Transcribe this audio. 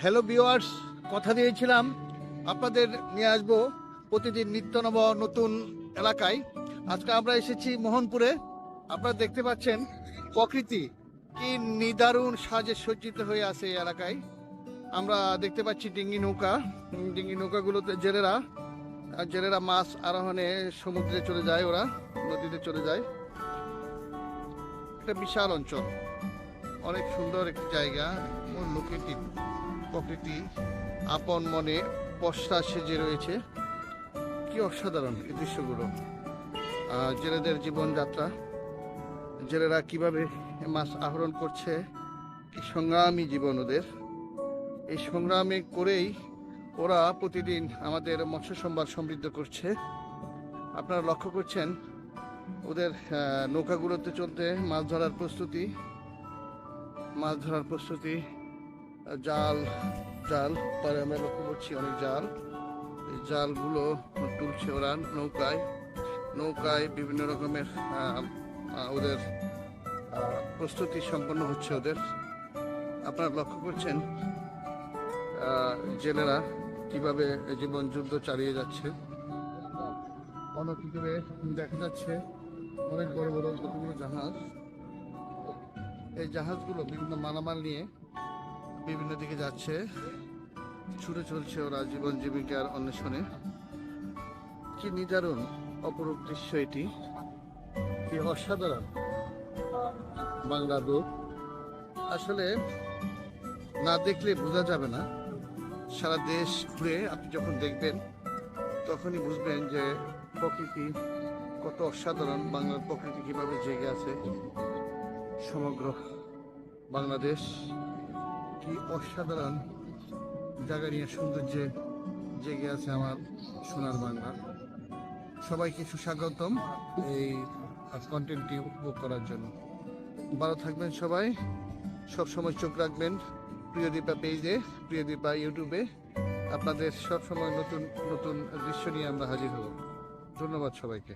Hello viewers কথা দিয়েছিলাম। আপনাদের নিয়ে আসব প্রতিদিন নিত্য নব নতুন এলাকায়। আজকে আমরা এসেছি মোহনপুরে। আপনারা দেখতে পাচ্ছেন প্রকৃতি। কি নিদারুণ সাজে সজ্জিত হয়ে আছে এই এলাকায়। আমরা দেখতে পাচ্ছি ডিঙ্গি নৌকা। ডিঙ্গি নৌকাগুলোতে জেলেরা জেলেরা মাছ আরোহণে সমুদ্রে চলে যায় ওরা, নদীতে চলে যায়। একটা বিশাল অঞ্চল। অনেক সুন্দর একটি জায়গা। লোকেটিভ প্রকৃতি আপন মনে পশ্চা সেজে রয়েছে। কি অসাধারণ এই দৃশ্যগুলো। জেলেদের জীবনযাত্রা, জেলেরা কীভাবে মাছ আহরণ করছে, কি সংগ্রামী জীবন ওদের। এই সংগ্রামে করেই ওরা প্রতিদিন আমাদের মৎস্য সম্ভার সমৃদ্ধ করছে। আপনারা লক্ষ্য করছেন, ওদের নৌকাগুলোতে চলতে মাছ ধরার প্রস্তুতি, মাছ ধরার প্রস্তুতি জাল জাল পরে আমরা লক্ষ্য করছি অনেক জাল। এই জালগুলো তুলছে ওরা নৌকায়। নৌকায় বিভিন্ন রকমের ওদের প্রস্তুতি সম্পন্ন হচ্ছে ওদের। আপনারা লক্ষ্য করছেন জেলেরা কীভাবে জীবন যুদ্ধ চালিয়ে যাচ্ছে। অনতিদূরে দেখা যাচ্ছে। অনেক বড় বড় জাহাজ। এই জাহাজগুলো বিভিন্ন মালামাল নিয়ে বিভিন্ন দিকে যাচ্ছে। ছুটে চলছে ওরা জীবন জীবিকার অন্বেষণে। কি নিদারুণ অপরূপ দৃশ্য এটি। কি অসাধারণ। বাংলা রূপ। আসলে না দেখলে বোঝা যাবে না। সারা দেশ ঘুরে আপনি যখন দেখবেন, তখনই বুঝবেন যে প্রকৃতি কত অসাধারণ, বাংলার প্রকৃতি কীভাবে জেগে আছে। সমগ্র বাংলাদেশ কি অসাধারণ জায়গা নিয়ে সৌন্দর্যে জেগে আছে আমার সোনার বাংলা। সবাইকে সুস্বাগতম এই কন্টেন্টটি উপভোগ করার জন্য। ভালো থাকবেন সবাই। সব সময় চোখ রাখবেন প্রিয় দীপা পেজে প্রিয় দীপা ইউটিউবে। আপনাদের সব সময় নতুন নতুন দৃশ্য নিয়ে আমরা হাজির হব। ধন্যবাদ সবাইকে।